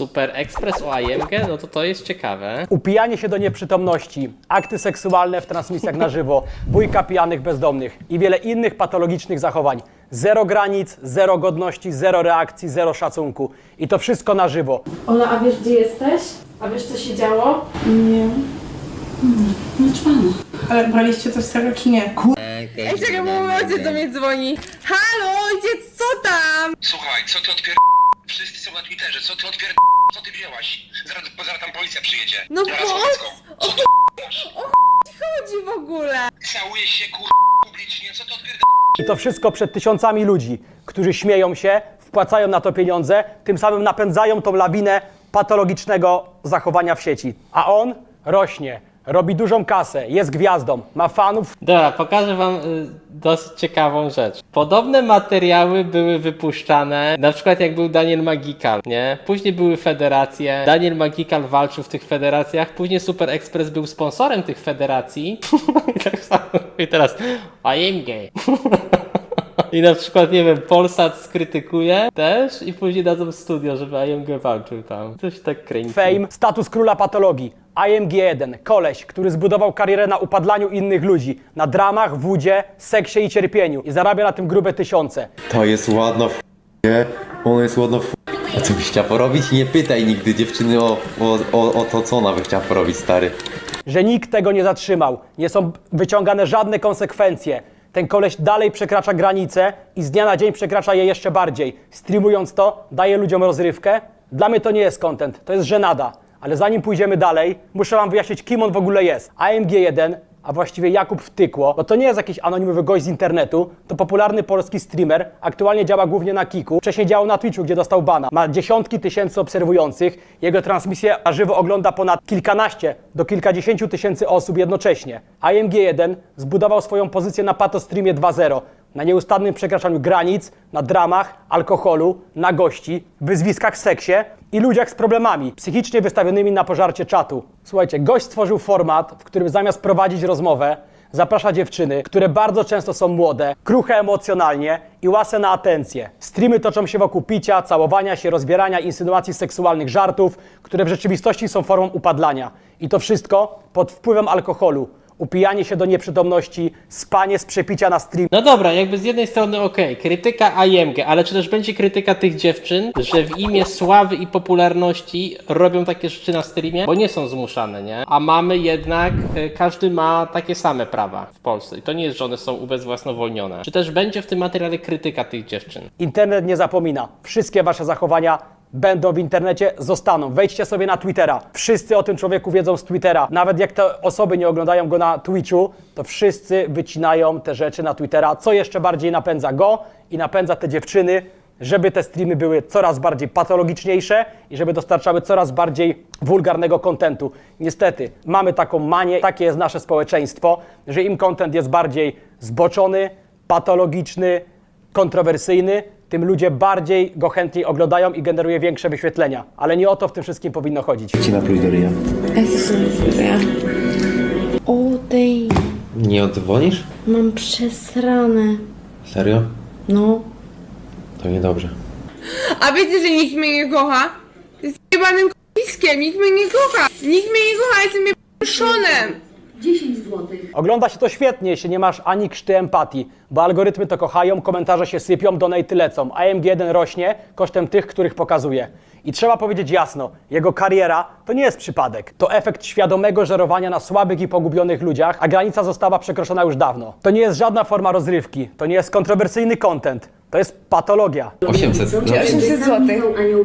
Super Express o AMG, no to to jest ciekawe. Upijanie się do nieprzytomności, akty seksualne w transmisjach na żywo, bójka pijanych bezdomnych i wiele innych patologicznych zachowań. Zero granic, zero godności, zero reakcji, zero szacunku. I to wszystko na żywo. Ola, a wiesz gdzie jesteś? A wiesz co się działo? Ale braliście coś serio czy nie? Ej, czekaj, bo mój ojciec do mnie dzwoni. Halo, ojciec, co tam? Słuchaj, co ty odpier... Na Twitterze, co ty odpier... Co ty wzięłaś? Zaraz, zaraz tam policja przyjedzie. No Zaraz po Słowacką. o Co ty chodzi w ogóle? całujesz się kur... publicznie? Co ty odpier... I to wszystko przed tysiącami ludzi, którzy śmieją się, wpłacają na to pieniądze, tym samym napędzają tą lawinę patologicznego zachowania w sieci. A on rośnie, robi dużą kasę, jest gwiazdą, ma fanów, Dobra, pokażę wam y, dosyć ciekawą rzecz. Podobne materiały były wypuszczane, na przykład jak był Daniel Magikal, nie? Później były federacje, Daniel Magikal walczył w tych federacjach, później Super Express był sponsorem tych federacji. I tak samo i teraz I am gay. I na przykład, nie wiem, Polsat skrytykuje też i później dadzą studio, żeby IMG walczył tam. Coś tak kręci. fame, status króla patologii. IMG1, koleś, który zbudował karierę na upadlaniu innych ludzi, na dramach, wódzie, seksie i cierpieniu i zarabia na tym grube tysiące. To jest ładno w nie? Ono jest ładno w A co byś chciała porobić? Nie pytaj nigdy dziewczyny o, o, o, o to, co ona by chciała porobić, stary. Że nikt tego nie zatrzymał, nie są wyciągane żadne konsekwencje. Ten koleś dalej przekracza granice i z dnia na dzień przekracza je jeszcze bardziej. Streamując to, daje ludziom rozrywkę. Dla mnie to nie jest content, to jest żenada. Ale zanim pójdziemy dalej, muszę wam wyjaśnić, kim on w ogóle jest. AMG1, a właściwie Jakub Wtykło, bo to nie jest jakiś anonimowy gość z internetu, to popularny polski streamer, aktualnie działa głównie na Kiku, wcześniej działał na Twitchu, gdzie dostał bana. Ma dziesiątki tysięcy obserwujących, jego transmisję na żywo ogląda ponad kilkanaście do kilkadziesięciu tysięcy osób jednocześnie. AMG1 zbudował swoją pozycję na Patostreamie 2.0, na nieustannym przekraczaniu granic, na dramach, alkoholu, na gości, wyzwiskach seksie i ludziach z problemami psychicznie wystawionymi na pożarcie czatu. Słuchajcie, gość stworzył format, w którym zamiast prowadzić rozmowę, zaprasza dziewczyny, które bardzo często są młode, kruche emocjonalnie i łase na atencję. Streamy toczą się wokół picia, całowania się, rozbierania, insynuacji seksualnych żartów, które w rzeczywistości są formą upadlania. I to wszystko pod wpływem alkoholu. Upijanie się do nieprzytomności, spanie z przepicia na stream, No dobra, jakby z jednej strony okej, krytyka IMG, ale czy też będzie krytyka tych dziewczyn, że w imię sławy i popularności robią takie rzeczy na streamie? Bo nie są zmuszane, nie? A mamy jednak, y, każdy ma takie same prawa w Polsce i to nie jest, że one są ubezwłasnowolnione. Czy też będzie w tym materiale krytyka tych dziewczyn? Internet nie zapomina. Wszystkie wasze zachowania będą w internecie, zostaną. Wejdźcie sobie na Twittera. Wszyscy o tym człowieku wiedzą z Twittera. Nawet jak te osoby nie oglądają go na Twitchu, to wszyscy wycinają te rzeczy na Twittera, co jeszcze bardziej napędza go i napędza te dziewczyny, żeby te streamy były coraz bardziej patologiczniejsze i żeby dostarczały coraz bardziej wulgarnego kontentu. Niestety, mamy taką manię, takie jest nasze społeczeństwo, że im kontent jest bardziej zboczony, patologiczny, kontrowersyjny, tym ludzie bardziej go chętniej oglądają i generuje większe wyświetlenia. Ale nie o to w tym wszystkim powinno chodzić. Ci napluć do ryja. Ej, to są ja. O, dej, Nie odzwonisz? mam przesrane. Serio? No. To niedobrze. A wiecie, że nikt mnie nie kocha? Jest jebanym k***iskiem, nikt mnie nie kocha. Nikt mnie nie kocha, jestem jebanym 10 złotych. Ogląda się to świetnie, jeśli nie masz ani krzty empatii, bo algorytmy to kochają, komentarze się sypią, donaty lecą. AMG1 rośnie kosztem tych, których pokazuje. I trzeba powiedzieć jasno, jego kariera to nie jest przypadek. To efekt świadomego żerowania na słabych i pogubionych ludziach, a granica została przekroczona już dawno. To nie jest żadna forma rozrywki, to nie jest kontrowersyjny content, to jest patologia. 800. 800 złotych.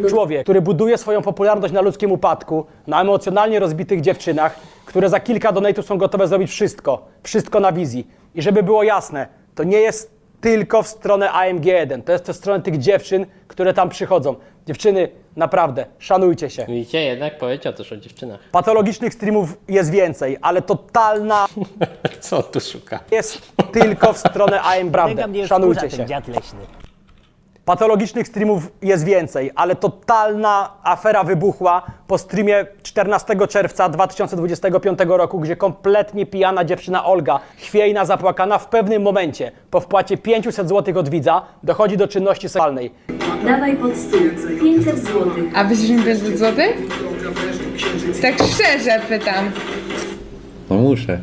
Człowiek, który buduje swoją popularność na ludzkim upadku, na emocjonalnie rozbitych dziewczynach, które za kilka donatów są gotowe zrobić wszystko, wszystko na wizji. I żeby było jasne, to nie jest tylko w stronę AMG1, to jest też w stronę tych dziewczyn, które tam przychodzą. Dziewczyny, naprawdę, szanujcie się. Widzicie, jednak powiedział też o dziewczynach. Patologicznych streamów jest więcej, ale totalna Co on tu szuka? jest tylko w stronę AM, prawdę. Szanujcie się. dziad leśny. Patologicznych streamów jest więcej, ale totalna afera wybuchła po streamie 14 czerwca 2025 roku, gdzie kompletnie pijana dziewczyna Olga, chwiejna, zapłakana, w pewnym momencie po wpłacie 500 zł od widza dochodzi do czynności seksualnej. Dawaj pod stół. 500 złotych. A wyślesz mi 500 zł? Tak szczerze pytam. No muszę.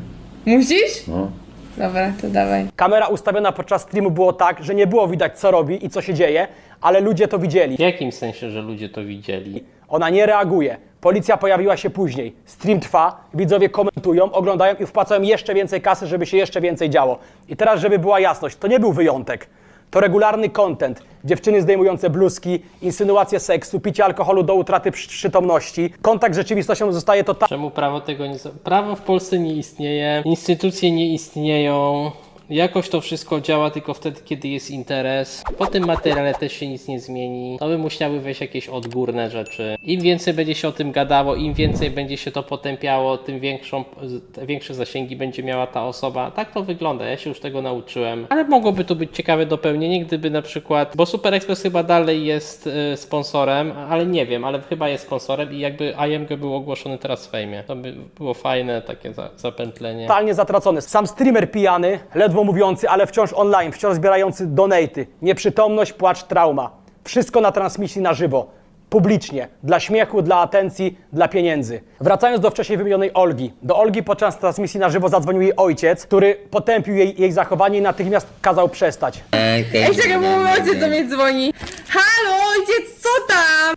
Musisz? No. Dobra, to dawaj. Kamera ustawiona podczas streamu było tak, że nie było widać co robi i co się dzieje, ale ludzie to widzieli. W jakim sensie, że ludzie to widzieli? Ona nie reaguje. Policja pojawiła się później. Stream trwa, widzowie komentują, oglądają i wpłacają jeszcze więcej kasy, żeby się jeszcze więcej działo. I teraz, żeby była jasność, to nie był wyjątek. To regularny content. Dziewczyny zdejmujące bluzki, insynuacje seksu, picie alkoholu do utraty przy- przytomności. Kontakt z rzeczywistością zostaje totalny. Czemu prawo tego nie... Prawo w Polsce nie istnieje, instytucje nie istnieją, jakoś to wszystko działa tylko wtedy, kiedy jest interes. Po tym materiale też się nic nie zmieni. To by musiały wejść jakieś odgórne rzeczy. Im więcej będzie się o tym gadało, im więcej będzie się to potępiało, tym większą, większe zasięgi będzie miała ta osoba. Tak to wygląda, ja się już tego nauczyłem. Ale mogłoby tu być ciekawe dopełnienie, gdyby na przykład, bo Super Express chyba dalej jest y, sponsorem, ale nie wiem, ale chyba jest sponsorem i jakby IMG był ogłoszony teraz w fejmie. To by było fajne takie za, zapętlenie. totalnie zatracony. Sam streamer pijany, ledwo mówiący, ale wciąż online, wciąż zbierający donaty. Nieprzytomność, płacz, trauma. Wszystko na transmisji na żywo. Publicznie. Dla śmiechu, dla atencji, dla pieniędzy. Wracając do wcześniej wymienionej Olgi. Do Olgi podczas transmisji na żywo zadzwonił jej ojciec, który potępił jej, jej zachowanie i natychmiast kazał przestać. Ej, czekaj, bo mój ojciec do mnie dzwoni. Halo, ojciec, co tam?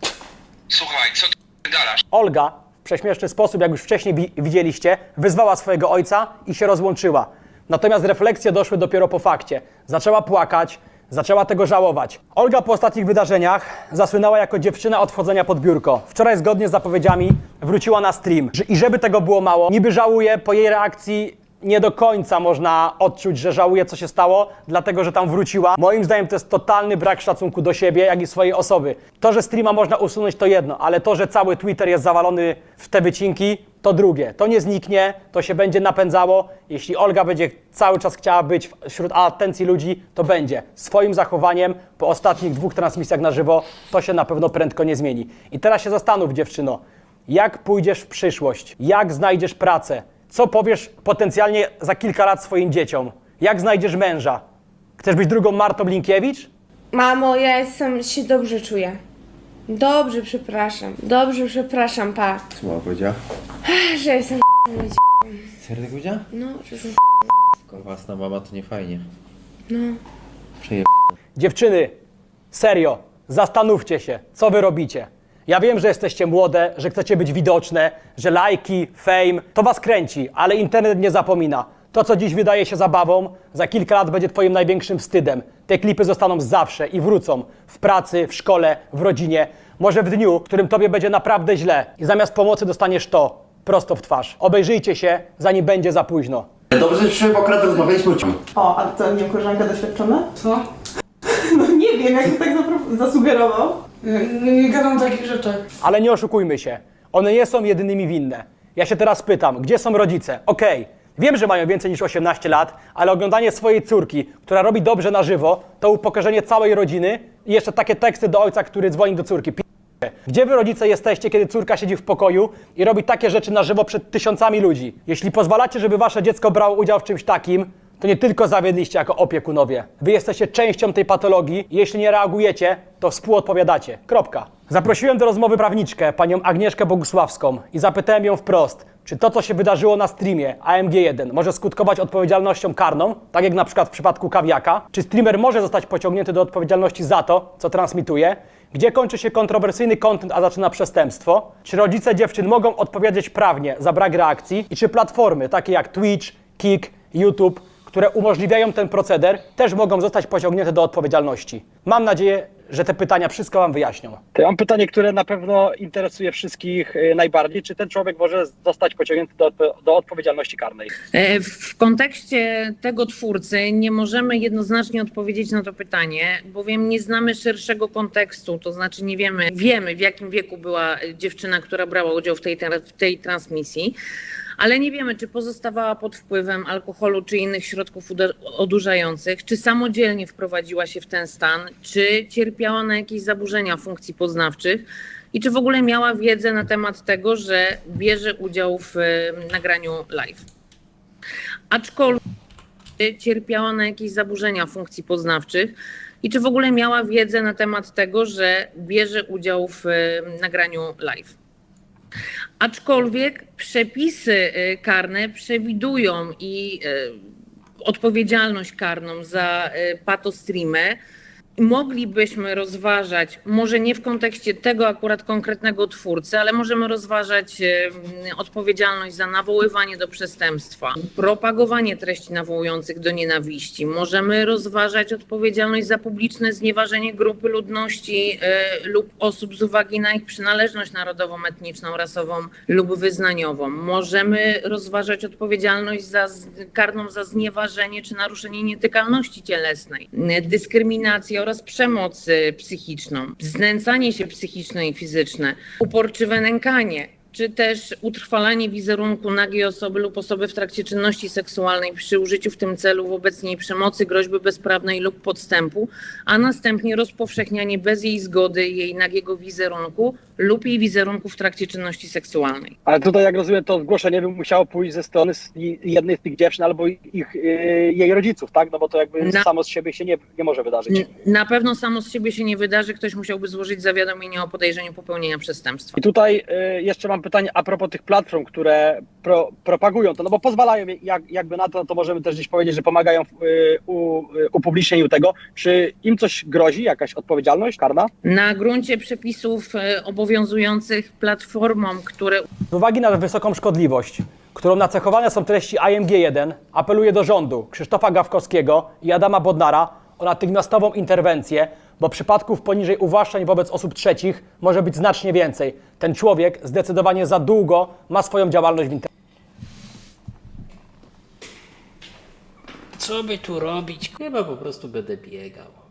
Słuchaj, co ty dalasz? Olga w prześmieszny sposób, jak już wcześniej wi- widzieliście, wyzwała swojego ojca i się rozłączyła. Natomiast refleksje doszły dopiero po fakcie. Zaczęła płakać, zaczęła tego żałować. Olga po ostatnich wydarzeniach zasłynęła jako dziewczyna od wchodzenia pod biurko. Wczoraj zgodnie z zapowiedziami wróciła na stream. I żeby tego było mało, niby żałuje po jej reakcji nie do końca można odczuć, że żałuje, co się stało, dlatego że tam wróciła. Moim zdaniem to jest totalny brak szacunku do siebie, jak i swojej osoby. To, że streama można usunąć, to jedno, ale to, że cały Twitter jest zawalony w te wycinki, to drugie. To nie zniknie, to się będzie napędzało. Jeśli Olga będzie cały czas chciała być wśród atencji ludzi, to będzie. Swoim zachowaniem po ostatnich dwóch transmisjach na żywo to się na pewno prędko nie zmieni. I teraz się zastanów, dziewczyno, jak pójdziesz w przyszłość? Jak znajdziesz pracę? Co powiesz potencjalnie za kilka lat swoim dzieciom? Jak znajdziesz męża? Chcesz być drugą Martą Linkiewicz? Mamo, ja jestem, się dobrze czuję. Dobrze, przepraszam. Dobrze, przepraszam, pa. Co mama powiedziała? Że jestem Serio tak powiedziała? No, że jestem Własna mama to nie fajnie. No. Przeje... Dziewczyny, serio, zastanówcie się, co wy robicie. Ja wiem, że jesteście młode, że chcecie być widoczne, że lajki, fame, to was kręci, ale internet nie zapomina. To, co dziś wydaje się zabawą, za kilka lat będzie twoim największym wstydem. Te klipy zostaną zawsze i wrócą. W pracy, w szkole, w rodzinie. Może w dniu, w którym tobie będzie naprawdę źle i zamiast pomocy dostaniesz to, prosto w twarz. Obejrzyjcie się, zanim będzie za późno. Dobrze, że dzisiaj akurat rozmawialiśmy o ciągu. O, a to nie koleżanka doświadczona? Co? No nie wiem, jak tak zapro- zasugerował. Nie, nie gadam takich rzeczy. Ale nie oszukujmy się, one nie są jedynymi winne. Ja się teraz pytam, gdzie są rodzice? Okej, wiem, że mają więcej niż 18 lat, ale oglądanie swojej córki, która robi dobrze na żywo, to upokorzenie całej rodziny i jeszcze takie teksty do ojca, który dzwoni do córki. Gdzie wy rodzice jesteście, kiedy córka siedzi w pokoju i robi takie rzeczy na żywo przed tysiącami ludzi? Jeśli pozwalacie, żeby wasze dziecko brało udział w czymś takim, to nie tylko zawiedliście jako opiekunowie. Wy jesteście częścią tej patologii jeśli nie reagujecie, to współodpowiadacie. Kropka. Zaprosiłem do rozmowy prawniczkę, panią Agnieszkę Bogusławską i zapytałem ją wprost, czy to, co się wydarzyło na streamie AMG1 może skutkować odpowiedzialnością karną, tak jak na przykład w przypadku Kawiaka? Czy streamer może zostać pociągnięty do odpowiedzialności za to, co transmituje? Gdzie kończy się kontrowersyjny content, a zaczyna przestępstwo? Czy rodzice dziewczyn mogą odpowiedzieć prawnie za brak reakcji? I czy platformy takie jak Twitch, Kik, YouTube, które umożliwiają ten proceder, też mogą zostać pociągnięte do odpowiedzialności? Mam nadzieję, że te pytania wszystko Wam wyjaśnią. To ja mam pytanie, które na pewno interesuje wszystkich y, najbardziej. Czy ten człowiek może zostać pociągnięty do, do odpowiedzialności karnej? E, W kontekście tego twórcy nie możemy jednoznacznie odpowiedzieć na to pytanie, bowiem nie znamy szerszego kontekstu, to znaczy nie wiemy, wiemy w jakim wieku była dziewczyna, która brała udział w tej, w tej transmisji, ale nie wiemy, czy pozostawała pod wpływem alkoholu czy innych środków odurzających, czy samodzielnie wprowadziła się w ten stan, czy cierpiała na jakieś zaburzenia funkcji poznawczych i czy w ogóle miała wiedzę na temat tego, że bierze udział w e, nagraniu live. Aczkolwiek cierpiała na jakieś zaburzenia funkcji poznawczych i czy w ogóle miała wiedzę na temat tego, że bierze udział w e, nagraniu live. Aczkolwiek przepisy e, karne przewidują i e, odpowiedzialność karną za e, patostreamę. Moglibyśmy rozważać, może nie w kontekście tego akurat konkretnego twórcy, ale możemy rozważać odpowiedzialność za nawoływanie do przestępstwa, propagowanie treści nawołujących do nienawiści. Możemy rozważać odpowiedzialność za publiczne znieważenie grupy ludności e, lub osób z uwagi na ich przynależność narodową, etniczną, rasową lub wyznaniową. Możemy rozważać odpowiedzialność za, karną za znieważenie czy naruszenie nietykalności cielesnej, dyskryminację oraz przemoc psychiczną, znęcanie się psychiczne i fizyczne, uporczywe nękanie, czy też utrwalanie wizerunku nagiej osoby lub osoby w trakcie czynności seksualnej przy użyciu w tym celu wobec niej przemocy, groźby bezprawnej lub podstępu, a następnie rozpowszechnianie bez jej zgody jej nagiego wizerunku lub jej wizerunku w trakcie czynności seksualnej. Ale tutaj, jak rozumiem, to zgłoszenie by musiało pójść ze strony jednej z tych dziewczyn albo ich, y, jej rodziców, tak? No bo to jakby Na- samo z siebie się nie, nie może wydarzyć. Na pewno samo z siebie się nie wydarzy, ktoś musiałby złożyć zawiadomienie o podejrzeniu popełnienia przestępstwa. I tutaj y, jeszcze mam pytanie a propos tych platform, które pro, propagują to, no bo pozwalają jak, jakby na to, no to możemy też gdzieś powiedzieć, że pomagają w y, u, y, upublicznieniu tego. Czy im coś grozi, jakaś odpowiedzialność karna? Na gruncie przepisów e, obowiązujących platformom, które Z uwagi na wysoką szkodliwość, którą nacechowane są treści IMG1, apeluję do rządu Krzysztofa Gawkowskiego i Adama Bodnara o natychmiastową interwencję, bo przypadków poniżej uwłaszczań wobec osób trzecich może być znacznie więcej. Ten człowiek zdecydowanie za długo ma swoją działalność w internecie. Co by tu robić? Chyba po prostu będę biegał.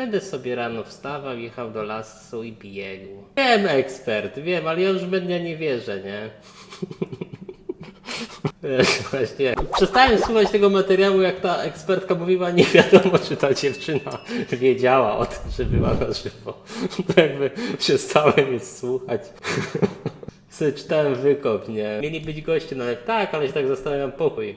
Będę sobie rano wstawał, jechał do lasu i biegł. Wiem, ekspert, wiem, ale ja już będę nie wierzę, nie? Właśnie. Przestałem słuchać tego materiału, jak ta ekspertka mówiła, nie wiadomo, czy ta dziewczyna wiedziała o tym, że była na żywo. Jakby przestałem je słuchać. Sobie czytałem wykop, nie? Mieli być goście, no ale tak, ale się tak zastanawiam, pokój.